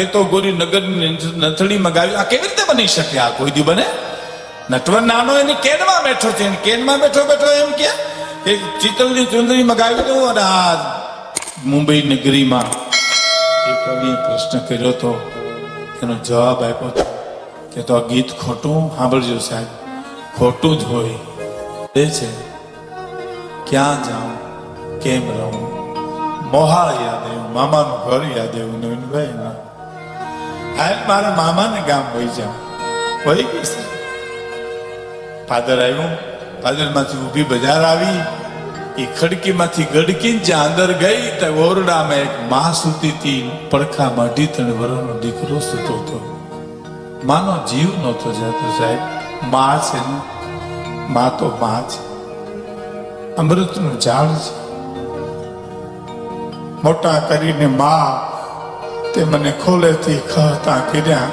કેતો ગોરી નગરની નથડીમાં મગાવી. આ કેવી રીતે બની શકે? આ કોઈ દી બને? નટવર નાનો એની કેનમાં બેઠો છે. કેનમાં બેઠો બેઠો એમ કે ચિતલની ચુંદડી મગાવી દઉં અને આ મુંબઈ નગરીમાં એ કવિએ પ્રશ્ન કર્યો તો એનો જવાબ આપ્યો હતો કે તો આ ગીત ખોટું? સાંભળજો સાહેબ. ખોટું જ હોય. એ છે, ક્યાં જાઉં? કેમ રહું? મોહાળ યાદ આવ્યું, મામાનું ઘર યાદ આવ્યું નવીનભાઈ ના હાલ મારા મામાને ગામ વહી જાઉં વહી ગઈ સાહેબ ફાધર આવ્યું, ફાધરમાંથી ઊભી બજાર આવી. એ ખડકીમાંથી ગડકી જ્યાં અંદર ગઈ, તો ઓરડામાં એક મા સૂતી હતી, પડખામાં અઢી ત્રણ વર્ષનો દીકરો સૂતો હતો. માનો જીવ નહોતો જતો સાહેબ. મા છે ને, મા તો માં છે. અમૃતનું ઝાડ છે. મોટા કરીને માં તે મને ખોલેથી ખહતા કર્યા.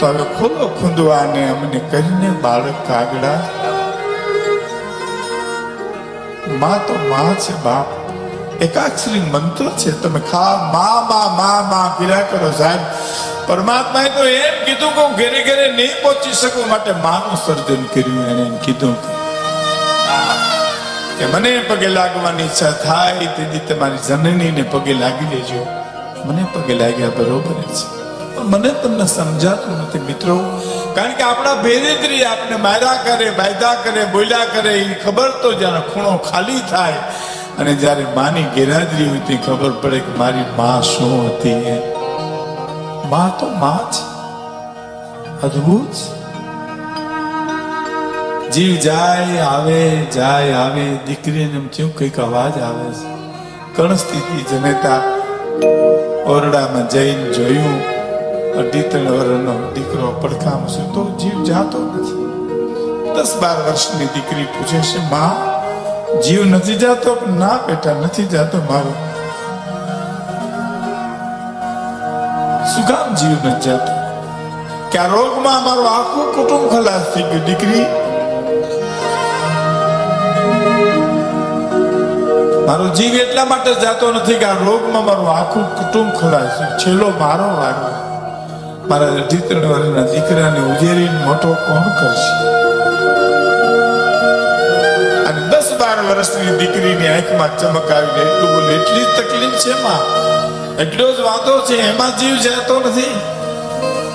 તો હવે ખોલો ખૂંદવાને અમને કરીને બાળક કાગડા. માં તો માં છે બાપ. એકાક્ષરી મંત્ર છે, તમે ખા માં માં માં માં કર્યા કરો સાહેબ. પરમાત્માએ તો એમ કીધું કે હું ઘેરે ઘેરે નહીં પહોંચી શકું માટે માનું સર્જન કર્યું એને એમ કીધું કે મને પગે લાગવાની ઈચ્છા થાય, તેથી તમારી જનનીને પગે લાગી લેજો. મને પગે લાગ્યા બરોબર છે. મને તમને સમજાતું નથી મિત્રો. કારણ કે આપણા ભેદેત્રી આપણે માર્યા કરે બાયદા કરે, બોલ્યા કરે એ ખબર તો જ્યારે ખૂણો ખાલી થાય અને જ્યારે માની ગેરહાજરી હોય તે ખબર પડે કે મારી માં શું હતી માં તો માં છે અદ્ભુત. જીવ જાય, આવે જાય, આવે, દીકરીને એમ થયું કંઈક અવાજ આવે છે. કણ સ્થિતિ જનેતા ઓરડામાં જઈને જોયું અઢી ત્રણ વર્ષનો દીકરો પડખામાં તો જીવ જાતો નથી. દસ બાર વર્ષની દીકરી પૂછે છે, માં, જીવ નથી જાતો ના બેટા, નથી જાતો મારો? કામ જીવ નથી જાતો? કે આ રોગમાં મારું આખું કુટુંબ ખલાસ થઈ ગયું, દીકરી? મારો જીવ એટલા માટે જાતો નથી કે આ રોગમાં મારું આખું કુટુંબ ખલાસ છે. છેલ્લો મારો વારો. મારા વર્ષના દીકરાને ઉજેરીને મોટો કોણ કરશે? અને દસ બાર વર્ષની દીકરીની આંખમાં ચમક આવીને એટલું બોલે, એટલી તકલીફ છે માં. એટલો જ વાંધો છે, એમાં જીવ જાતો નથી.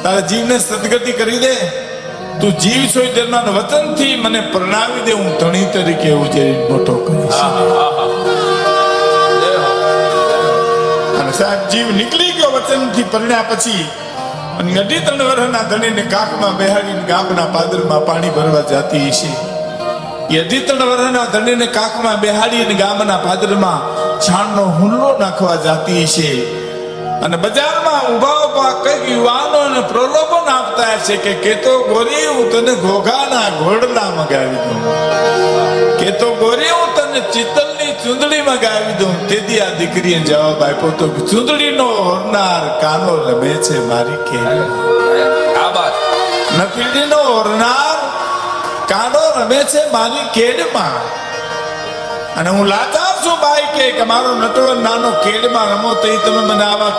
તારા જીવને સદગતિ કરી દે. તું જીવ છો તેના વતનથી મને પ્રણાવી દે, હું ધણી તરીકે ઉજેરી મોટો કરીશ. સાહેબ, જીવ નીકળી ગયો વચનથી પરણ્યા પછી અને અઢી ત્રણ વર્ષના ધણીને કાકમાં બેહાડીને ગામના પાદરમાં પાણી ભરવા જતી છે એ અઢી ત્રણ વર્ષના ધણીને કાકમાં બેહાડીને ગામના પાદરમાં છાણનો હુલ્લો નાખવા જતી છે અને બજારમાં ઊભા ઊભા કંઈક યુવાનોને પ્રલોભન આપતા છે કે કેતો ગોરી હું તને ઘોઘાના ઘોડલા મગાવી દઉં. કેતો ગોરી હું તને ચિતલની ચૂંદડી મગાવી દઉં તેથી આ દીકરીએ જવાબ આપ્યો તો ચૂંદડીનો ઓરનાર કાનો લબે છે મારી કે. આ બાત નકલીનો ઓરનાર કાનો રમે છે મારી કેડમાં. અને હું લાચાર છું બાઈ કે મારો નટવર નાનો કેડમાં રમો તો તમે મને આવા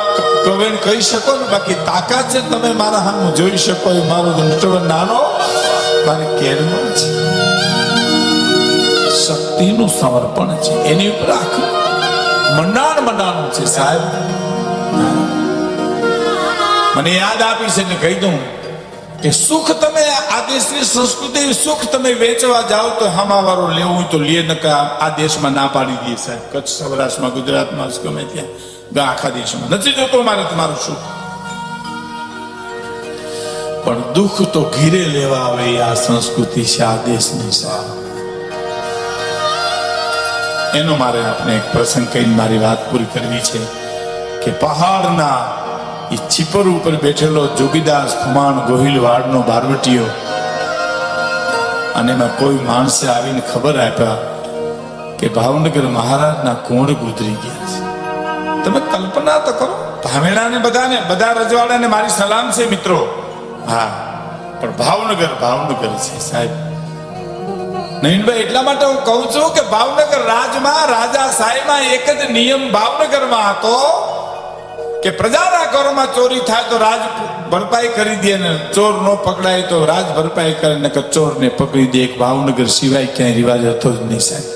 કવેણ કહી શકો ને બાકી તાકાત છે તમે મારા સામે જોઈ શકો એ મારો નટવર નાનો મારી કેડમાં છે. શક્તિનું સમર્પણ છે. એની ઉપર આખું મંડાણ મંડાણું છે, સાહેબ. મને યાદ આપી છે ને કહી દઉં કે સુખ તમે આ દેશની સંસ્કૃતિ, સુખ તમે વેચવા જાઓ તો હમાવારો લેવું તો લે નકા આ દેશમાં ના પાડી દે સાહેબ. કચ્છ સૌરાષ્ટ્રમાં, ગુજરાતમાં ગમે ત્યાં. આખા દેશમાં. નથી જોતો મારે તમારું સુખ. પણ દુઃખ તો ઘીરે લેવા આવે આ સંસ્કૃતિ છે, આ દેશની સાહેબ. એનો મારે આપણે એક પ્રસંગ કહીને મારી વાત પૂરી કરવી છે કે પહાડના એ ચીપર ઉપર બેઠેલો જોગીદાસ ખુમાણ ગોહિલ વાડનો બારવટીયો અને એમાં કોઈ માણસે આવીને ખબર આપ્યા કે ભાવનગર મહારાજના કોણ ગુજરી ગયા છે. તમે કલ્પના તો કરો, ભાવેણાને બધાને, બધા રજવાડાને મારી સલામ છે મિત્રો. હા, પણ ભાવનગર ભાવનગર છે સાહેબ. નવીનભાઈ એટલા માટે હું કહું છું કે ભાવનગર રાજમાં, રાજા સાહેબમાં એક જ નિયમ ભાવનગરમાં હતો કે પ્રજાના ઘરોમાં ચોરી થાય તો રાજ ભરપાઈ કરી દે ને ચોર નો પકડાય તો રાજ ભરપાઈ કરે ને કે ચોરને પકડી દે. એક ભાવનગર સિવાય ક્યાંય રિવાજ હતો જ નહીં સાહેબ.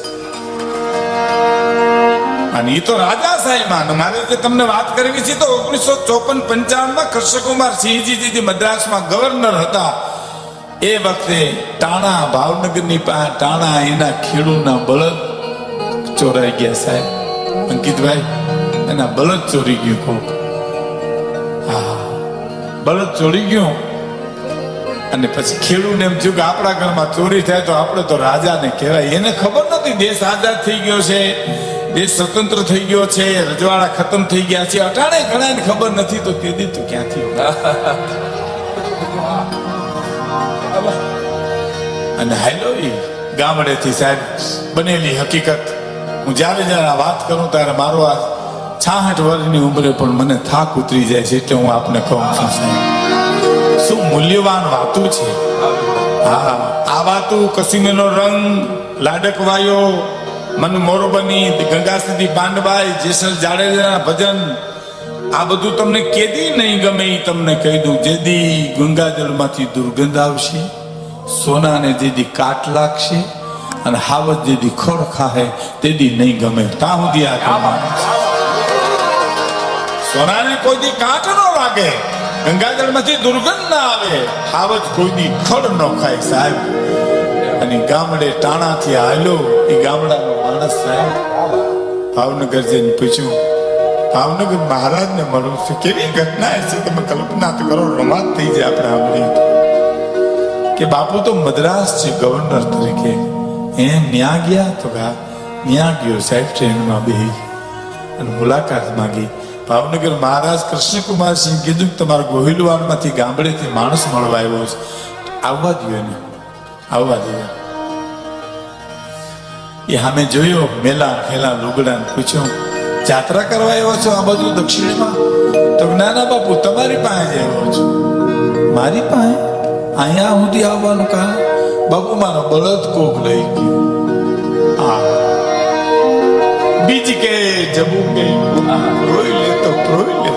અને એ તો રાજા સાહેબમાં મારે જે તમને વાત કરવી છે તો ઓગણીસો ચોપન પંચાવનમાં કૃષ્ણકુમાર સિંહજી મદ્રાસમાં ગવર્નર હતા. એ વખતે ટાણા ભાવનગરની પાસે ટાણા એના ખેડૂના બળદ ચોરાઈ ગયા સાહેબ. અંકિતભાઈ, એના બળદ ચોરી ગયું કોક હા બળદ ચોરી ગયું. અને પછી ખેડૂને એમ થયું કે આપણા ઘરમાં ચોરી થાય તો આપણે તો રાજાને કહેવાય. એને ખબર નથી દેશ આઝાદ થઈ ગયો છે, દેશ સ્વતંત્ર થઈ ગયો છે, રજવાડા ખતમ થઈ ગયા છે. અટાણે ઘણાને ખબર નથી તો તે દી તું ક્યાંથી? અને હાલો ગામડેથી સાહેબ, બનેલી હકીકત. હું જ્યારે જ્યારે આ વાત કરું ત્યારે મારો આ છાસઠ વર્ષની ઉંમરે પણ મને થાક ઉતરી જાય છે એટલે હું આપને કહું છું, સાહેબ. શું મૂલ્યવાન વાતું છે? હા, આ વાતું કસીમેનો રંગ, લાડક વાયો, મન મોરબની ગંગા સુધી પાંડબાઈ જેસલ જાડેજાના ભજન. આ બધું તમને કેદી નહીં ગમે એ તમને કહી દઉં. જેદી ગંગાજળમાંથી દુર્ગંધ આવશે. સોનાને જેદી કાટ લાગશે અને હાવત જેદી ખોડ ખાહે તેદી નહીં ગમે. ત્યાં સુધી આ કહેવાનું સોનાને કોઈ દી કાટ ન લાગે. ગંગાજળમાંથી દુર્ગંધ ના આવે. હાવત કોઈ દી ખડ ન ખાય સાહેબ. અને ગામડે ટાણાથી હાલ્યો એ ગામડાનો માણસ સાહેબ. ભાવનગર જઈને પૂછ્યું ભાવનગર મહારાજને મળું છું? કેવી ઘટના છે તમે કલ્પના તો કરો રમાત થઈ જાય આપણે તો. કે બાપુ તો મદ્રાસ છે, ગવર્નર તરીકે. એ ન્યા ગયા તો કા ન્યા ગયો, સાહેબ ટ્રેનમાં બે અને મુલાકાત માંગી. ભાવનગર મહારાજ કૃષ્ણકુમાર સિંહ કીધું કે તમારા ગોહિલવાડમાંથી ગામડેથી માણસ મળવા આવ્યો છે. આવવા દો એને. આવવા દો એ સામે જોયો, મેલા ખેલા લુગડા પૂછ્યું, જાત્રા કરવા આવ્યો છો આ બાજુ દક્ષિણમાં? તો નાના બાપુ, તમારી પાસે આવ્યો છું. મારી પાસે? અહીંયા સુધી આવવાનું કા? બાપુ, મારા બળદ કોક લઈ ગયું. આ. બીજી કે જબું કે. રોઈ લે તો રોઈ લે.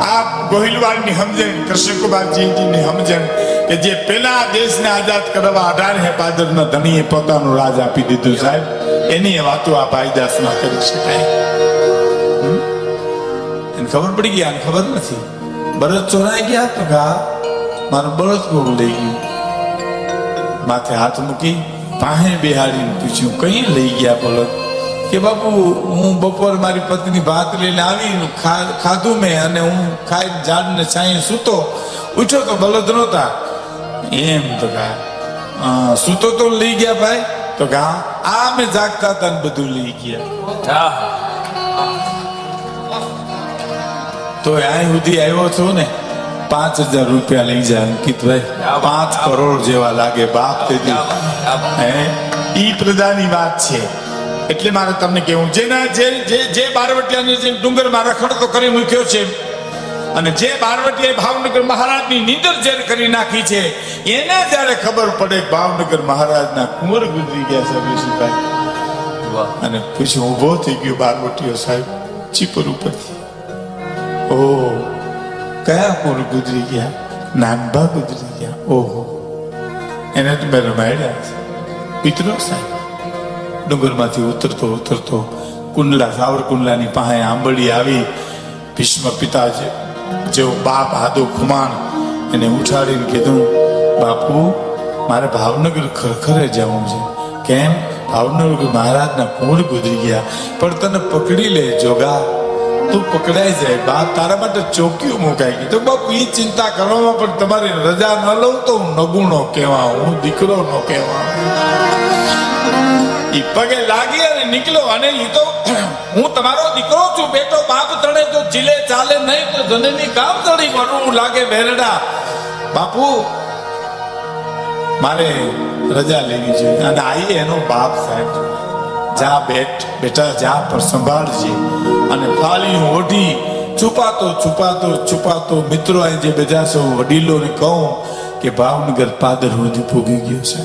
આ ગોહિલવાડની સમજણ કૃષ્ણકુમારજીની સમજણ કે જે પેલા દેશને આઝાદ કરવા અઢાર હે પાદરના ધણીએ પોતાનું રાજ આપી દીધું સાહેબ, એની વાતો આ ભાઈદાસમાં કરી શકાય? એને ખબર પડી ગઈ? આને ખબર નથી. બળદ ચોરાઈ ગયા તો કે? મારું બળદ કોક લઈ ગયું. માથે હાથ મૂકી પાહે બેહાડીને પૂછ્યું કઈ લઈ ગયા બળદ? કે બાપુ હું બપોર મારી પત્ની ભાત લઈને આવી ખાધું મેં અને હું ખાઈ ઝાડને છાંય સૂતો. ઉઠ્યો તો બળદ નહોતા. એમ તો કા સૂતો તો લઈ ગયા ભાઈ. તો કા આ મેં જાગતા હતા ને બધું લઈ ગયા. તો અહીં સુધી આવ્યો છું ને? પાંચ હજાર રૂપિયા લઈ જાય, અંકિતભાઈ. પાંચ કરોડ જેવા લાગે, બાપ તેથી હે? ઈ પ્રજાની વાત છે. એટલે મારે તમને કેવું જેના જે જે જે બારવટિયાને જે ડુંગરમાં રખડતો કરી મૂક્યો છે, અને જે બારવટીએ ભાવનગર મહારાજની નીંદર જ્યારે કરી નાખી છે, એને જ્યારે ખબર પડે ભાવનગર મહારાજના કુંવર ગુજરી ગયા છે વિષ્ણુભાઈ અને પછી ઊભો થઈ ગયો બારવટીઓ સાહેબ, ચીપર ઉપરથી. ઓહો. કયા ફૂલ ગુજરી ગયા? નાનભા ગુજરી ગયા. ઓહો. એને તો મેં રમાડ્યા છે. મિત્રો સાહેબ. ડુંગરમાંથી ઉતરતો ઉતરતો કુંડલા સાવરકુંડલાની પાસે આંબળી આવી. ભીષ્મ પિતા જે જેવો બાપ, આદો, ખુમાણ એને ઉઠાડીને કીધું, બાપુ, મારે ભાવનગર ખરખરે જવું છે. કેમ? ભાવનગર મહારાજના કુંડ ગુજરી ગયા. પણ તને પકડી લે, જોગા. તું પકડાઈ જાય બાપ તારા માટે ચોકીઓ મુકાઈ ગઈ. તો બાપુ એ ચિંતા કરવામાં પણ તમારી રજા ન લઉં તો હું નગુણો કહેવા હું દીકરો નો કહેવા ઈ પગે લાગી અને નીકળ્યો અને ઈ તો, હું તમારો દીકરો છું, બેટો, બાપ તળે તો ચીલે ચાલે નહીં તો જનની કામ તળી વરવું લાગે વેરડા. બાપુ, મારે રજા લેવી છે અને આઈ એનો બાપ સાહેબ જા બેટ, બેટા, જા પર સંભાળજે. અને ફાલી ઓઢી છુપાતો છુપાતો છુપાતો મિત્રો અહીં જે બધા સૌ વડીલોને કહું કે ભાવનગર પાદર સુધી પૂગી ગયો છે.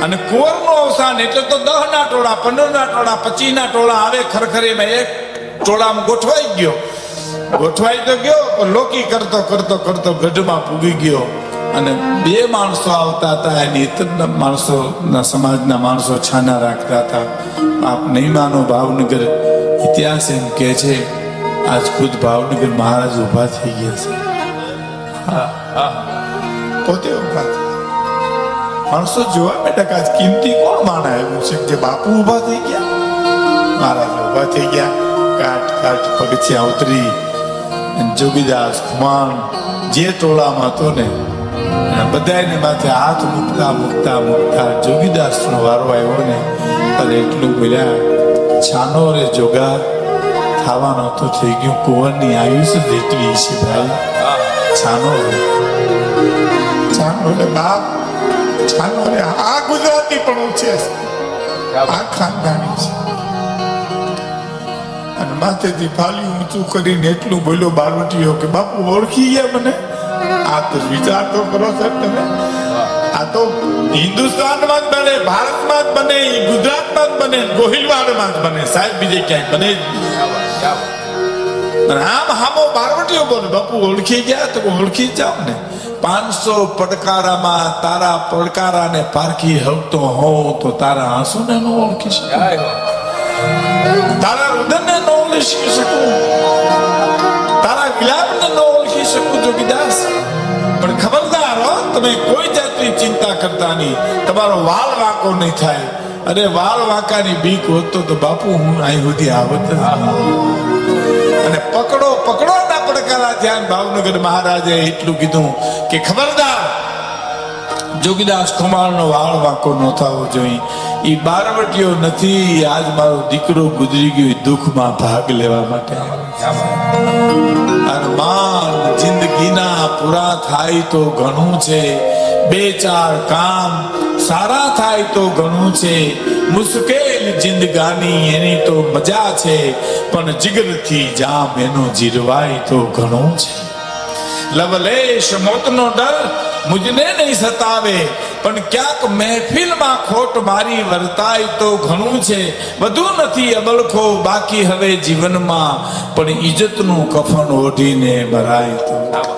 અને કુંવરનું અવસાન એટલે તો દહ ના ટોળા પંદર ના ટોળા પચીસ ના ટોળા આવે ખરખરીમાં એક ટોળામાં ગોઠવાઈ ગયો. ગોઠવાઈ તો ગયો લોકી કરતો કરતો કરતો ગઢમાં પૂગી ગયો. અને બે માણસો આવતા હતા, એની ઇતરના માણસોના સમાજના માણસો છાના રાખતા હતા. આપ નહીં માનો, ભાવનગર ઇતિહાસ એમ કે છે, આજ ખુદ ભાવનગર મહારાજ ઊભા થઈ ગયા છે. પોતે ઊભા થયા. માણસો જોવા બેઠા કે આજ કિંમતી કોણ માણા આવ્યું છે? જે બાપુ ઊભા થઈ ગયા. મહારાજ ઊભા થઈ ગયા. કાટ કાટ, પગથિયા ઉતરી. જોગીદાસ ખુમાન જે ટોળામાં હતો ને બધાને માથે હાથ મૂકતા મૂકતા મૂકતા જોગીદાસ નો વારો આવ્યો ને અને એટલું બોલ્યા છાનો રે જોગા થવાનો તો થઈ ગયું કુંવરની આયુષ્ય જેટલી છે ભાઈ. છાનો રે છાનો રે બાપ છાનો રે આ ગુજરાતી પણ છે આ ખાનદાની છે. અને માથેથી ફાલી ઊંચું કરીને એટલું બોલ્યો બારવટીયો કે બાપુ ઓળખી ગયા મને? આ તો વિચાર તો કરો સાહેબ તમે. આ તો હિન્દુસ્તાનમાં જ બને ભારતમાં જ બને ગુજરાતમાં જ બને ગોહિલવાડમાં જ બને. સાહેબ બીજે ક્યાંય બને જ નહીં. અને હામો બારવટીયો બોલે બાપુ ઓળખી ગયા તો ઓળખી જાઓ ને. પાંચસો પડકારામાં તારા પડકારાને પારખી હવતો હોઉં તો તારા આંસુને ન ઓળખી શકે. તારા રુદનને ન ઓળખી શકું. તારા વિલાપને ન શકું જોગીદાસ પણ ખબરદાર હો, તમે કોઈ જાતની ચિંતા કરતા નહીં. તમારો વાલ વાંકો નહીં થાય. અરે વાલ વાંકાની બીક હોતો તો બાપુ હું અહીં સુધી આવત અને પકડો પકડો ના પડકારા ધ્યાન ભાવનગર મહારાજે એટલું કીધું કે ખબરદાર જોગીદાસ કુમારનો વાળ વાંકો ન થવો જોઈએ. એ બારવટીયો નથી આજ મારો દીકરો ગુજરી ગયો દુઃખમાં ભાગ લેવા માટે. અરમાન જિંદગીના પૂરા થાય તો ઘણું છે. બે ચાર કામ સારા થાય તો ઘણું છે. મુશ્કેલ જિંદગાની એની તો મજા છે, પણ જીગરથી જામ એનો જીરવાય તો ઘણું છે. લવલેશ મોતનો ડર મુજને નહીં સતાવે. પણ ક્યાંક મહેફિલમાં ખોટ મારી વર્તાય તો ઘણું છે. બધું નથી અબલખો, બાકી હવે જીવનમાં. પણ ઇજ્જતનું કફન ઓઢીને ભરાય તો.